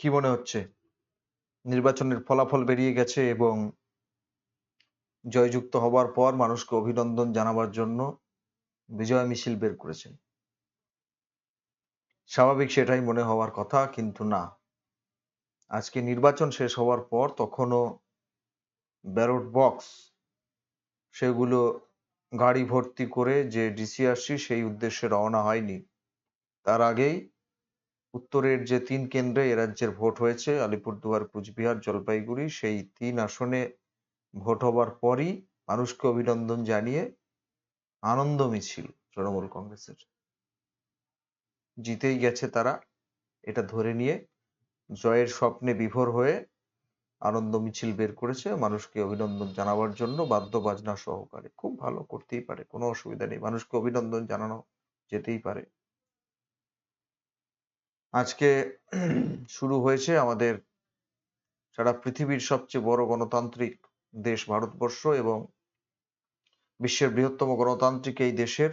কি মনে হচ্ছে? নির্বাচনের ফলাফল বেরিয়ে গেছে এবং জয়যুক্ত হবার পর মানুষকে অভিনন্দন জানাবার জন্য বিজয় মিছিল বের করেছেন। স্বাভাবিক সেটাই মনে হওয়ার কথা, কিন্তু না। আজকে নির্বাচন শেষ হওয়ার পর তখনও ব্যারট বক্স, সেগুলো গাড়ি ভর্তি করে যে ডিসি ডিসিআরসি সেই উদ্দেশ্যে রওনা হয়নি। তার আগেই উত্তরের যে তিন কেন্দ্রে এ রাজ্যের ভোট হয়েছে, আলিপুরদুয়ার, কুচবিহার, জলপাইগুড়ি, সেই তিন আসনে ভোট হবার পরই মানুষকে অভিনন্দন জানিয়ে আনন্দ মিছিল তৃণমূল কংগ্রেসের। জিতেই গেছে তারা, এটা ধরে নিয়ে জয়ের স্বপ্নে বিভোর হয়ে আনন্দ মিছিল বের করেছে মানুষকে অভিনন্দন জানাবার জন্য বাদ্য বাজনা সহকারে। খুব ভালো করতেই পারে, কোনো অসুবিধা নেই, মানুষকে অভিনন্দন জানানো যেতেই পারে। আজকে শুরু হয়েছে আমাদের সারা পৃথিবীর সবচেয়ে বড় গণতান্ত্রিক দেশ ভারতবর্ষ এবং বিশ্বের বৃহত্তম গণতান্ত্রিক এই দেশের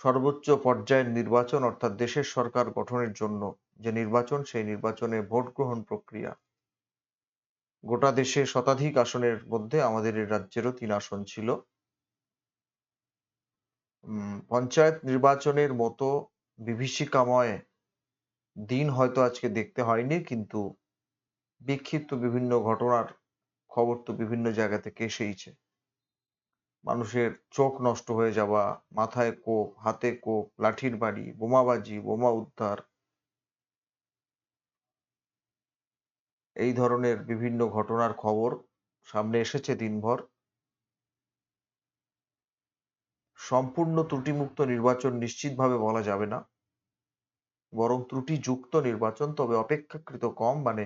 সর্বোচ্চ পর্যায়ের নির্বাচন অর্থাৎ দেশের সরকার গঠনের জন্য যে নির্বাচন, সেই নির্বাচনে ভোট গ্রহণ প্রক্রিয়া। গোটা দেশে শতাধিক আসনের মধ্যে আমাদের এই রাজ্যেরও তিন আসন ছিল। পঞ্চায়েত নির্বাচনের মতো বিভীষিকাময় দিন হয়তো আজকে দেখতে হয়নি, কিন্তু বিক্ষিপ্ত বিভিন্ন ঘটনার খবর তো বিভিন্ন জায়গা থেকে এসেইছে। মানুষের চোখ নষ্ট হয়ে যাওয়া, মাথায় কোপ, হাতে কোপ, লাঠির বাড়ি, বোমাবাজি, বোমা উদ্ধার, এই ধরনের বিভিন্ন ঘটনার খবর সামনে এসেছে দিনভর। সম্পূর্ণ ত্রুটিমুক্ত নির্বাচন নিশ্চিতভাবে বলা যাবে না। বরং ত্রুটিযুক্ত নির্বাচন, তবে অপেক্ষাকৃত কম। মানে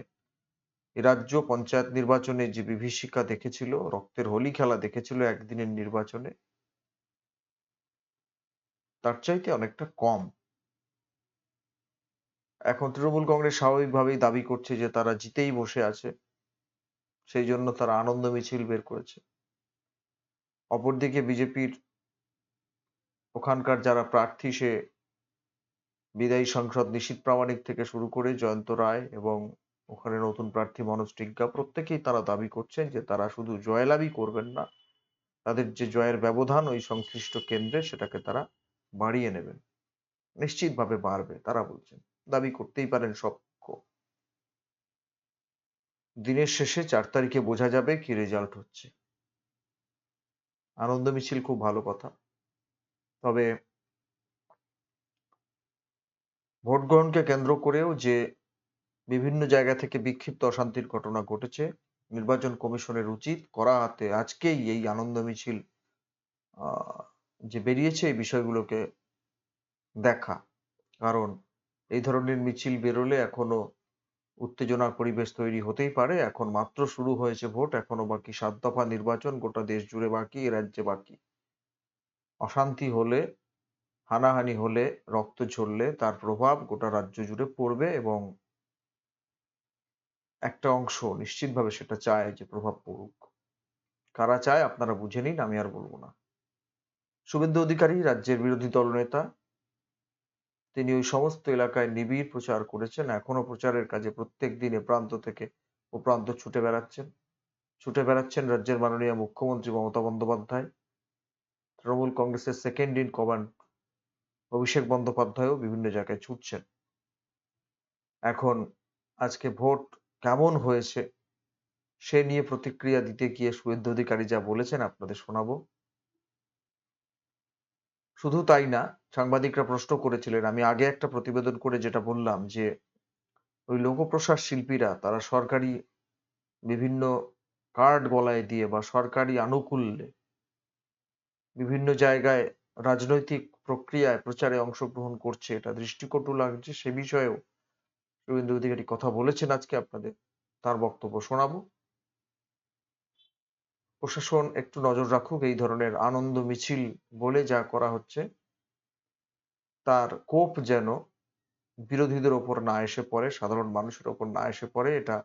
রাজ্য পঞ্চায়েত নির্বাচনে যে বিভীষিকা দেখেছিল, রক্তের হোলি খেলা দেখেছিল একদিনের নির্বাচনে, তার চাইতে অনেকটা কম। এখন তৃণমূল কংগ্রেস স্বাভাবিকভাবেই দাবি করছে যে তারা জিতেই বসে আছে, সেই জন্য তারা আনন্দ মিছিল বের করেছে। অপরদিকে বিজেপির ওখানকার যারা প্রার্থী, সে বিদায়ী সাংসদ নিশীত প্রামাণিক থেকে শুরু করে জয়ন্ত রায় এবং ওখানে নতুন প্রার্থী মনোজ টিগ্গা, প্রত্যেকেই তারা দাবি করছেন যে তারা শুধু জয়লাভই করবেন না, তাদের যে জয়ের ব্যবধান ওই সংশ্লিষ্ট কেন্দ্রে সেটাকে তারা বাড়িয়ে নেবেন, নিশ্চিতভাবে বাড়বে, তারা বলছেন, দাবি করতেই পারেন সব দিনের শেষে চার তারিখে বোঝা যাবে কি রেজাল্ট হচ্ছে। আনন্দ মিছিল খুব ভালো কথা, তবে ভোট গ্রহণকে কেন্দ্র করেও যে বিভিন্ন জায়গা থেকে বিক্ষিপ্ত অশান্তির ঘটনা ঘটেছে, নির্বাচন কমিশনের উচিত করা হাতে আজকেই এই আনন্দ মিছিল যে বেরিয়েছে এই বিষয়গুলোকে দেখা। কারণ এই ধরনের মিছিল বেরোলে এখনও উত্তেজনার পরিবেশ তৈরি হতেই পারে। এখন মাত্র শুরু হয়েছে ভোট, এখনও বাকি সাত দফা নির্বাচন, গোটা দেশ জুড়ে বাকি, এ রাজ্যে বাকি। অশান্তি হলে হানাহানি হলে, রক্ত ঝরলে তার প্রভাব গোটা রাজ্য জুড়ে পড়বে এবং একটা অংশ নিশ্চিতভাবে সেটা চায় যে প্রভাব পড়ুক। কারা চায় আপনারা বুঝে নিন, আমি আর বলব না। শুভেন্দু অধিকারী, রাজ্যের বিরোধী দলনেতা, তিনি ওই সমস্ত এলাকায় নিবিড় প্রচার করেছেন। এখনও প্রচারের কাজে প্রত্যেক দিন এ প্রান্ত থেকে ও প্রান্ত ছুটে বেড়াচ্ছেন। ছুটে বেড়াচ্ছেন রাজ্যের মাননীয় মুখ্যমন্ত্রী মমতা বন্দ্যোপাধ্যায়। তৃণমূল কংগ্রেসের সেকেন্ড ইন কমান্ড অভিষেক বন্দ্যোপাধ্যায়ও বিভিন্ন জায়গায় ছুটছেন। এখন আজকে ভোট কেমন হয়েছে, সে নিয়ে প্রতিক্রিয়া দিতে গিয়ে শুভেন্দু অধিকারী যা বলেছেন আপনাদের শোনাবো। শুধু তাই না, সাংবাদিকরা প্রশ্ন করেছিলেন, আমি আগে একটা প্রতিবেদন করে যেটা বললাম যে, ওই লোকপ্রসার শিল্পীরা তারা সরকারি বিভিন্ন কার্ড গলায় দিয়ে বা সরকারি আনুকূল্যে বিভিন্ন জায়গায় রাজনৈতিক প্রক্রিয়ায়, প্রচারে অংশগ্রহণ করছে, এটা দৃষ্টিকটু লাগছে, সে বিষয়েও রবীন্দ্র অধিকারী কথা বলেছেন আজকে আপনাদের। তার বক্তব্য শোনাবো। প্রশাসন একটু নজর রাখুক এই ধরনের আনন্দ মিছিল বলে যা করা হচ্ছে। তার কোপ যেন বিরোধীদের ওপর না এসে পড়ে, সাধারণ মানুষের ওপর না এসে পড়ে, এটা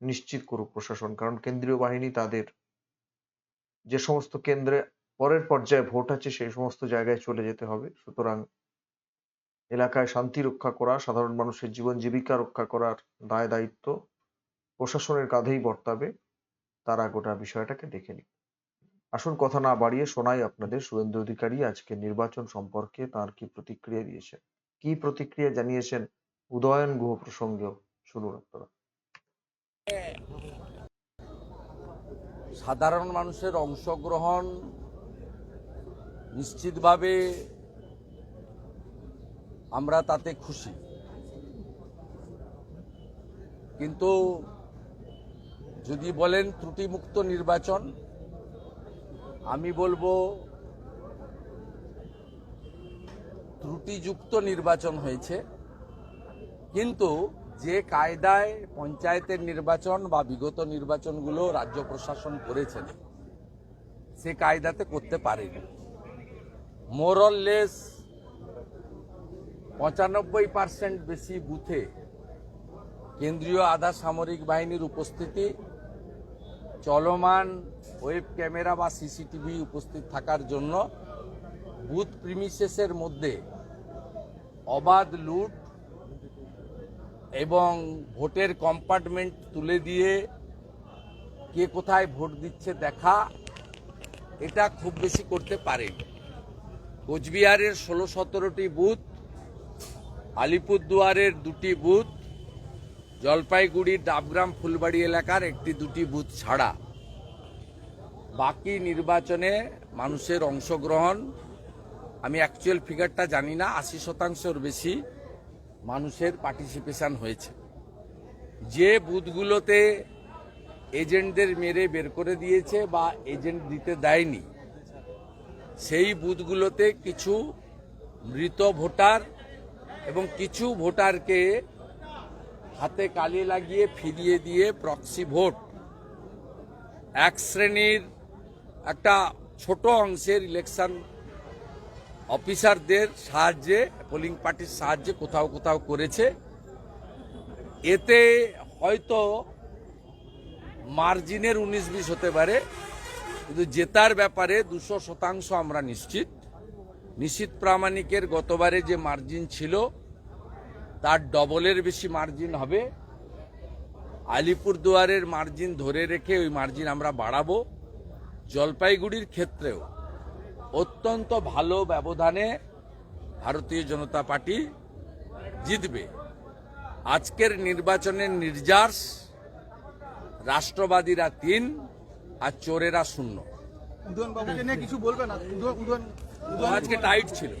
নিশ্চিত করুক প্রশাসন। কারণ কেন্দ্রীয় বাহিনী তাদের যে সমস্ত কেন্দ্রে পরের পর্যায়ে ভোট আছে, সেই সমস্ত জায়গায় চলে যেতে হবে। সুতরাং এলাকায় শান্তি রক্ষা করা, সাধারণ মানুষের জীবন জীবিকা রক্ষা করার দায় দায়িত্ব প্রশাসনের কাঁধেই বর্তাবে। তারা গোটা বিষয়টাকে দেখে নিক। আসুন কথা না বাড়িয়ে শোনাই আপনাদের শুভেন্দু অধিকারী আজকে নির্বাচন সম্পর্কে, তার কি প্রতিক্রিয়া দিয়েছেন? কি প্রতিক্রিয়া জানিয়েছেন উদয়ন গুহ প্রসঙ্গেও? শুনুন আপনারা। সাধারণ মানুষের অংশগ্রহণ নিশ্চিতভাবে আমরা তাতে খুশি। কিন্তু যদি বলেন ত্রুটিমুক্ত নির্বাচন, আমি বলব ত্রুটিযুক্ত নির্বাচন হয়েছে। কিন্তু যে কায়দায় পঞ্চায়েতের নির্বাচন বা বিগত নির্বাচনগুলো রাজ্য প্রশাসন করেছেন, সে কায়দাতে করতে পারেনি। মোরললেস পঁচানব্বই পার্সেন্ট বেশি বুথে কেন্দ্রীয় আধা সামরিক বাহিনীর উপস্থিতি, চলমান ওয়েব ক্যামেরা বা সিসিটিভি উপস্থিত থাকার জন্য বুথ প্রিমিসেসের মধ্যে অবাধ লুট এবং ভোটের কম্পার্টমেন্ট তুলে দিয়ে কে কোথায় ভোট দিচ্ছে দেখা, এটা খুব বেশি করতে পারে কোচবিহারের ষোলো সতেরোটি বুথ, আলিপুরদুয়ারের দুটি বুথ জলপাইগুড়ির ডাবগ্রাম, ফুলবাড়ি এলাকার একটি দুটি বুথ ছাড়া। বাকি নির্বাচনে মানুষের অংশগ্রহণ, আমি অ্যাকচুয়াল ফিগারটা জানি না, আশি শতাংশের বেশি মানুষের পার্টিসিপেশন হয়েছে। যে বুথগুলোতে এজেন্টদের মেরে বের করে দিয়েছে বা এজেন্ট দিতে দেয়নি সেই বুথগুলোতে কিছু মৃত ভোটার এবং কিছু ভোটারকে হাতে কালি লাগিয়ে, ফিরিয়ে দিয়ে প্রক্সি ভোট এক শ্রেণির একটা ছোট অংশের ইলেকশন অফিসারদের সাহায্যে পোলিং পার্টির সাহায্যে কোথাও কোথাও করেছে। এতে হয়তো মার্জিনের উনিশ বিশ হতে পারে। কিন্তু জেতার ব্যাপারে দুশো শতাংশ আমরা নিশ্চিত। নিশ্চিত প্রামাণিকের গতবারে যে মার্জিন ছিল, তার ডবলের বেশি মার্জিন হবে। আলিপুরদুয়ারের মার্জিন ধরে রেখে ওই মার্জিন আমরা বাড়াবো। জলপাইগুড়ির ক্ষেত্রেও অত্যন্ত ভালো ব্যবধানে ভারতীয় জনতা পার্টি জিতবে। আজকের নির্বাচনের নির্যাস, রাষ্ট্রবাদীরা তিন আর চোরেরা শূন্য। কিছু বলবেন না? উদয়ন উদয়ন আজকে টাইট ছিল।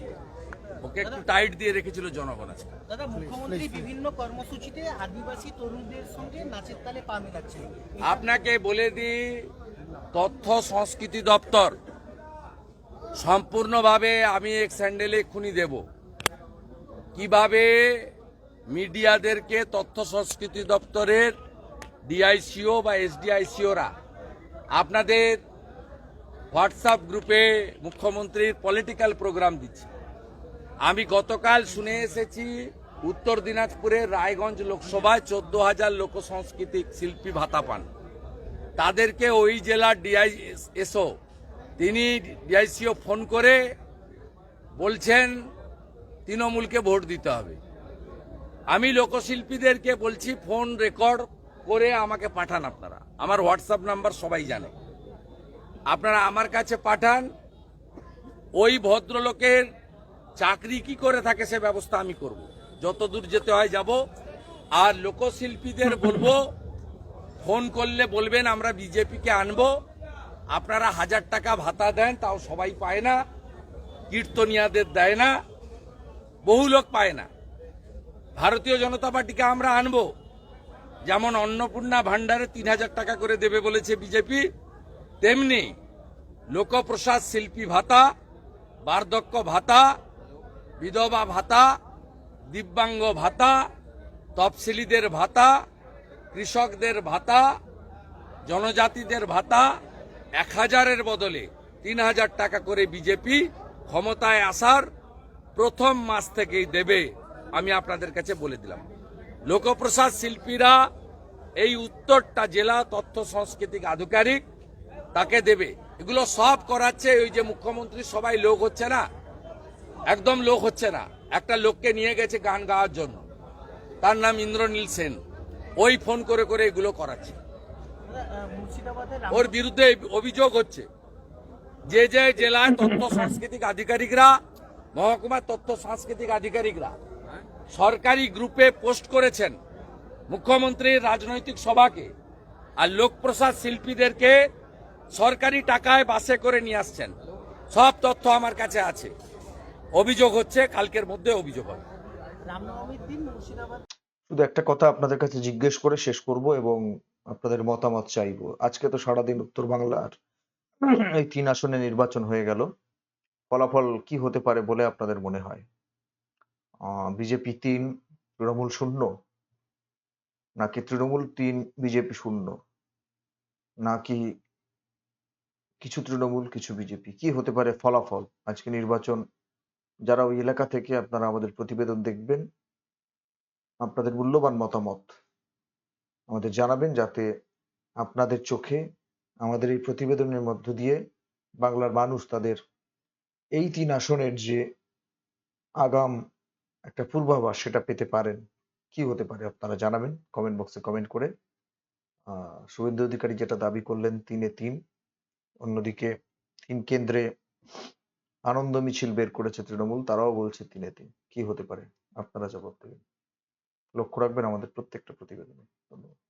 ওকে একটু টাইট দিয়ে রেখেছিল জনগণ আজকে। দাদা মুখ্যমন্ত্রী বিভিন্ন কর্মসূচিতে আদিবাসী তরুণদের সঙ্গে নাচের তালে পা মেলাচ্ছেন। আপনাকে বলে দিই তথ্য সংস্কৃতি দপ্তর সম্পূর্ণভাবে আমি এক স্যান্ডেলে খুনি দেব। কীভাবে মিডিয়াদেরকে তথ্য সংস্কৃতি দপ্তরের ডিআইসিও বা এসডিআইসিওরা আপনাদের হোয়াটসঅ্যাপ গ্রুপে মুখ্যমন্ত্রীর পলিটিক্যাল প্রোগ্রাম দিচ্ছে। আমি গতকাল শুনে এসেছি, উত্তর দিনাজপুরের রায়গঞ্জ লোকসভায় চোদ্দ হাজার লোক সাংস্কৃতিক শিল্পী ভাতা পান। তাদেরকে ওই জেলার ডিআইএসও, তিনি ডিআইসিও ফোন করে বলছেন, তৃণমূলকে ভোট দিতে হবে। আমি লোকশিল্পীদেরকে বলছি, ফোন রেকর্ড করে আমাকে পাঠান আপনারা। আমার হোয়াটসঅ্যাপ নাম্বার সবাই জানে। আপনারা আমার কাছে পাঠান, ওই ভদ্রলোকের চাকরি কি করে থাকে সে ব্যবস্থা আমি করব। যত দূর যেতে হয় যাব, আর লোকশিল্পীদের বলব, ফোন করলে বলবেন আমরা বিজেপিকে আনব। আপনারা হাজার টাকা ভাতা দেন, তাও সবাই পায় না, কীর্তনিয়াদের দেয় না, বহু লোক পায় না। ভারতীয় জনতা পার্টিকে আমরা আনব। যেমন অন্নপূর্ণা ভান্ডারে তিন হাজার টাকা করে দেবে বলেছে বিজেপি, তেমনি লোকপ্রসাদ শিল্পী ভাতা, বার্ধক্য ভাতা, বিধবা ভাতা, দিব্যাঙ্গ ভাতা, তফসিলিদের ভাতা, কৃষকদের ভাতা, জনজাতিদের ভাতা এক হাজারের বদলে তিন হাজার টাকা করে বিজেপি ক্ষমতায় আসার প্রথম মাস থেকেই দেবে। আমি আপনাদের কাছে বলে দিলাম। লোকপ্রসাদ শিল্পীরা এই উত্তরটা জেলা তথ্য সাংস্কৃতিক আধিকারিক তাকে দেবে। এগুলো সব করাচ্ছে ওই যে মুখ্যমন্ত্রী, সবাই লোক হচ্ছে না। একদম লোক হচ্ছে না। একটা লোককে নিয়ে গেছে গান গাওয়ার জন্য। তার নাম ইন্দ্রনীল সেন। ওই ফোন করে করে এগুলো করাচ্ছে। ওর বিরুদ্ধে অভিযোগ হচ্ছে। যে যে জেলায় তথ্য সাংস্কৃতিক আধিকারিকরা, মহকুমার তথ্য সাংস্কৃতিক আধিকারিকরা সরকারি গ্রুপে পোস্ট করেছেন মুখ্যমন্ত্রীর রাজনৈতিক সভাকে আর লোকপ্রসাদ শিল্পীদেরকে সরকারি টাকায় বাসে করে নিয়ে আসছেন। সব তথ্য আমার কাছে আছে। অভিযোগ হচ্ছে কালকের মধ্যে অভিযোগ হবে। মুর্শিদাবাদ। শুধু একটা কথা আপনাদের কাছে জিজ্ঞেস করে শেষ করব এবং আপনাদের মতামত চাইব। আজকে তো সারাদিন উত্তর বাংলার এই তিন আসনে নির্বাচন হয়ে গেল। ফলাফল কি হতে পারে বলে আপনাদের মনে হয়? বিজেপি তিন, তৃণমূল শূন্য? নাকি তৃণমূল তিন, বিজেপি শূন্য? নাকি কিছু তৃণমূল, কিছু বিজেপি? কি হতে পারে ফলাফল? আজকে নির্বাচন, যারা ওই এলাকা থেকে আপনারা আমাদের প্রতিবেদন দেখবেন, আপনাদের মূল্যবান মতামত আমাদের জানাবেন যাতে আপনাদের চোখে আমাদের এই প্রতিবেদনের মধ্য দিয়ে বাংলার মানুষ তাদের এই তিন আসনের যে আগাম একটা পূর্বাভাস সেটা পেতে পারেন। কি হতে পারে আপনারা জানাবেন কমেন্ট বক্সে কমেন্ট করে। শুভেন্দু অধিকারী যেটা দাবি করলেন তিনে তিন, অন্যদিকে তিন কেন্দ্রে আনন্দ মিছিল বের করেছে তৃণমূল, তারাও বলছে তিনে তিন। কি হতে পারে? আপনারা জবাব দেবেন। লক্ষ্য রাখবেন আমাদের প্রত্যেকটা প্রতিবেদনে। ধন্যবাদ।